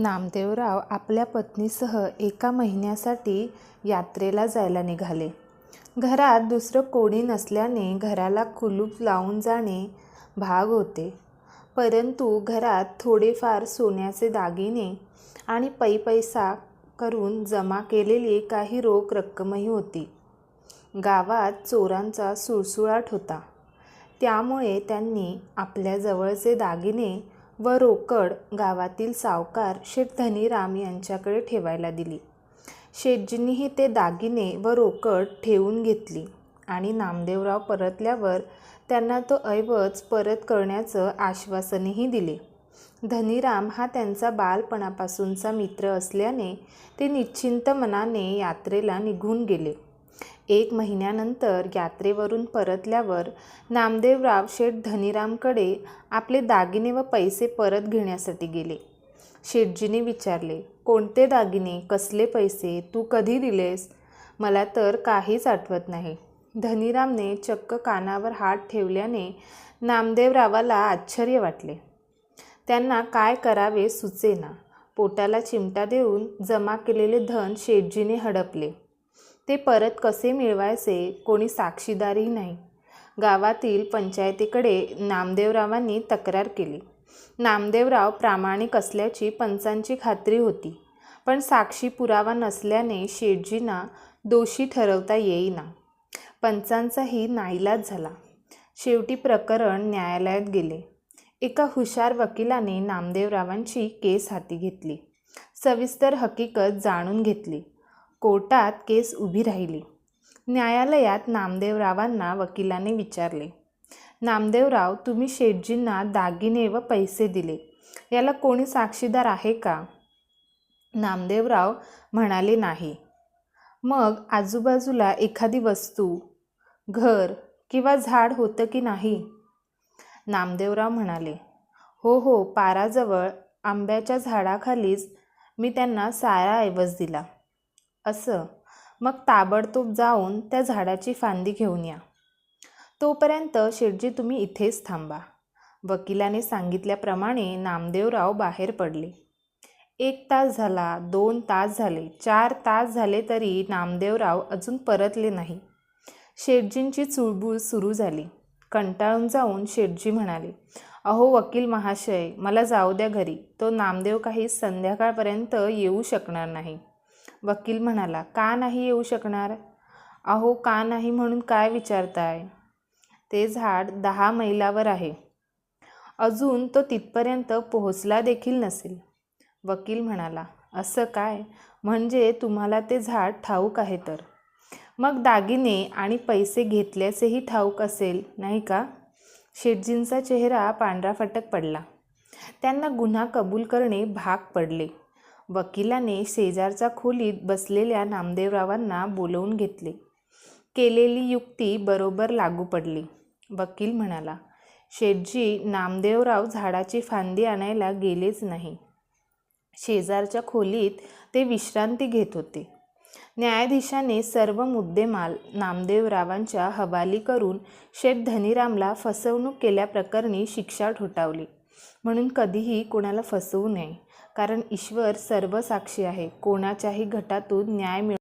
नामदेवराव आपल्या पत्नीसह एका महिन्यासाठी यात्रेला जायला निघाले. घरात दुसरं कोणी नसल्याने घराला कुलूप लावून जाणे भाग होते. परंतु घरात थोडेफार सोन्याचे दागिने आणि पैपैसा करून जमा केलेली काही रोख रक्कमही होती. गावात चोरांचा सुळसुळाट होता. त्यामुळे त्यांनी आपल्या जवळचे दागिने व रोकड गावातील सावकार शेठ धनीराम यांच्याकडे ठेवायला दिली. शेठजींनीही ते दागिने व रोकड ठेवून घेतली आणि नामदेवराव परतल्यावर त्यांना तो ऐवज परत करण्याचं आश्वासनही दिले. धनीराम हा त्यांचा बालपणापासूनचा मित्र असल्याने ते निश्चिंत मनाने यात्रेला निघून गेले. एक महिन्यानंतर यात्रेवरून परतल्यावर नामदेवराव शेठ धनीरामकडे आपले दागिने व पैसे परत घेण्यासाठी गेले. शेठजीने विचारले, कोणते दागिने, कसले पैसे, तू कधी दिलेस? मला तर काहीच आठवत नाही. धनीरामने चक्क कानावर हात ठेवल्याने नामदेवरावाला आश्चर्य वाटले. त्यांना काय करावे सुचेना. पोटाला चिमटा देऊन जमा केलेले धन शेठजीने हडपले. ते परत कसे मिळवायचे कोणी साक्षीदारही नाही. गावातील पंचायतीकडे नामदेवरावांनी तक्रार केली. नामदेवराव प्रामाणिक असल्याची पंचांची खात्री होती. पण साक्षी पुरावा नसल्याने शेटजींना दोषी ठरवता येईना. पंचांचाही नाईलाज झाला. शेवटी प्रकरण न्यायालयात गेले. एका हुशार वकिलाने नामदेवरावांची केस हाती घेतली. सविस्तर हकीकत जाणून घेतली. कोर्टात केस उभी राहिली. न्यायालयात नामदेवरावांना वकिलाने विचारले, नामदेवराव तुम्ही शेठजींना दागिने व पैसे दिले याला कोणी साक्षीदार आहे का? नामदेवराव म्हणाले नाही. मग आजूबाजूला एखादी वस्तू, घर किंवा झाड होतं की नाही? नामदेवराव म्हणाले, हो हो पाराजवळ आंब्याच्या झाडाखालीच मी त्यांना सारा ऐवज दिला. असं, मग ताबडतोब जाऊन त्या झाडाची फांदी घेऊन या. तोपर्यंत शेठजी तुम्ही इथेच थांबा. वकिलाने सांगितल्याप्रमाणे नामदेवराव बाहेर पडले. एक तास झाला, दोन तास झाले, चार तास झाले तरी नामदेवराव अजून परतले नाही. शेटजींची चुळबुळ सुरू झाली. कंटाळून जाऊन शेटजी म्हणाले, अहो वकील महाशय, मला जाऊ द्या घरी. तो नामदेव काही संध्याकाळपर्यंत येऊ शकणार नाही. वकील म्हणाला, का नाही येऊ शकणार? अहो का नाही म्हणून काय विचारताय? ते झाड दहा मैलावर आहे. अजून तो तिथपर्यंत पोहोचला देखील नसेल. वकील म्हणाला, असं काय? म्हणजे तुम्हाला ते झाड ठाऊक आहे तर? मग दागिने आणि पैसे घेतल्याचेही ठाऊक असेल, नाही का? शेटजींचा चेहरा पांढरा फटक पडला. त्यांना गुन्हा कबूल करणे भाग पडले. वकिलाने शेजारच्या खोलीत बसलेल्या नामदेवरावांना बोलवून घेतले. केलेली युक्ती बरोबर लागू पडली. वकील म्हणाला, शेठजी नामदेवराव झाडाची फांदी आणायला गेलेच नाही. शेजारच्या खोलीत ते विश्रांती घेत होते. न्यायाधीशाने सर्व मुद्देमाल नामदेवरावांच्या हवाली करून शेठ धनीरामला फसवणूक केल्याप्रकरणी शिक्षा ठोठावली. म्हणून कधीही कोणाला फसवू नये. कारण ईश्वर सर्वसाक्षी आहे. कोणाच्याही घटातून न्याय मिळ